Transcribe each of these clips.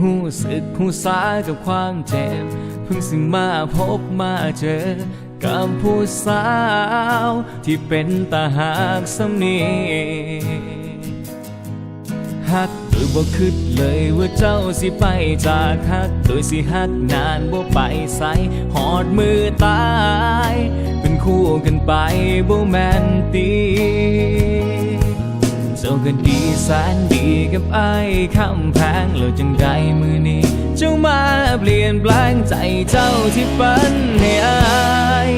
หูสึกหูสากับความเจ็บเพิ่งสิมาพบมาเจอกับผู้สาวที่เป็นตาหากสำเนีฮักโดยบ่คิดเลยว่าเจ้าสิไปจากฮัก โดยสิฮักนานบ่ไปใสหอดมือตาย เป็นคู่กันไปบ่แมนตี ก็ดีแสนดีกับไอ้คำแพงแล้วจังใดมือนี้เจ้ามาเปลี่ยนแปลงใจเจ้าที่ปันให้อาย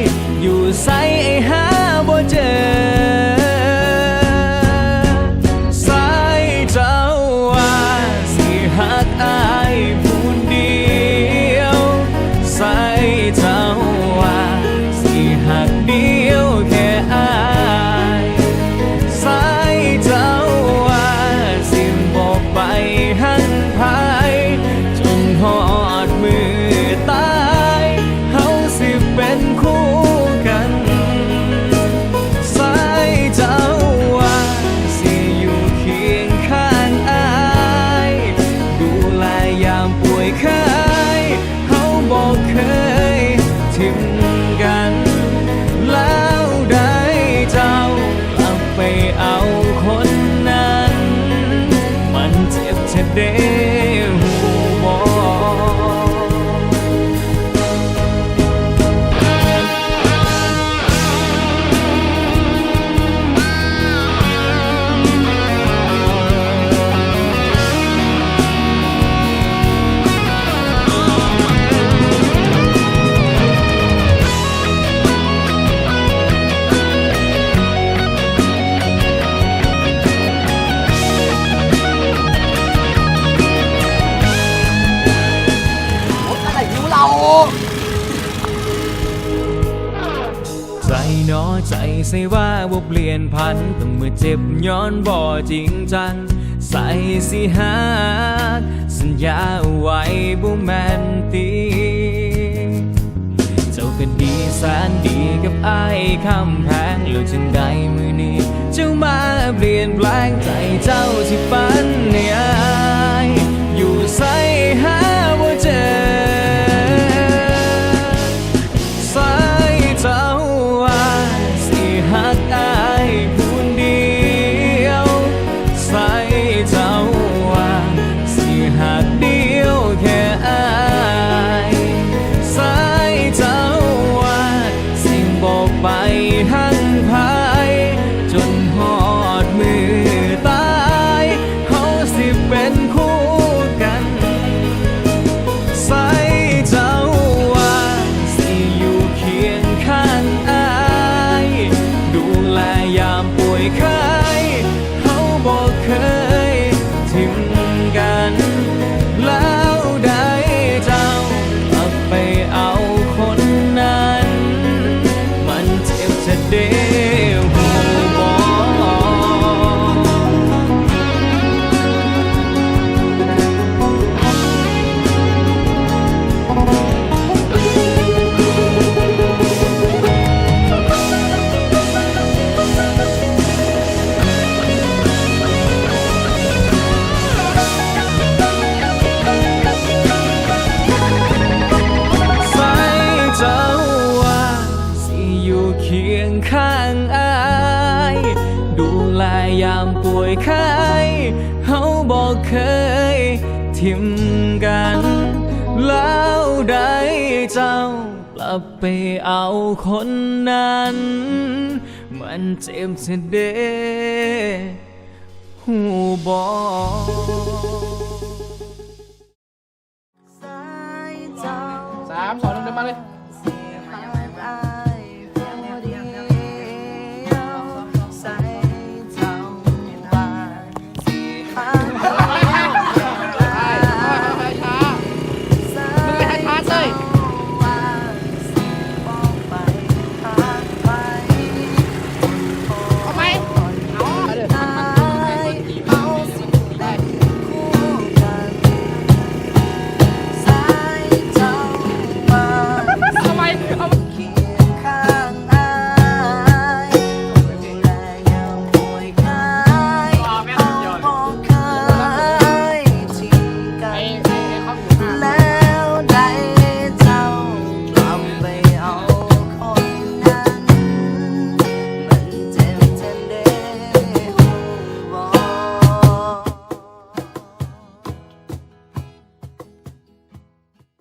ใจนอใจใส่ว่าบ่เปลี่ยนพันต้องเมื่อเจ็บย้อนบ่จริงจัง ใส่สิหักสัญญาไว้บ่แม่นตีเจ้าก็ดีแสนดีกับไอ้คำแพงแล้วจังใดมือนี้ เจ้ามาเปลี่ยนแปลงใจเจ้าที่ฝันาม เคียงข้างอาย ดูแลยามป่วยไข้เขาบอกเคย ทิมกัน แล้วได้เจ้ากลับไปเอาคนนั้น มันเจ็บเสียเดหูบอก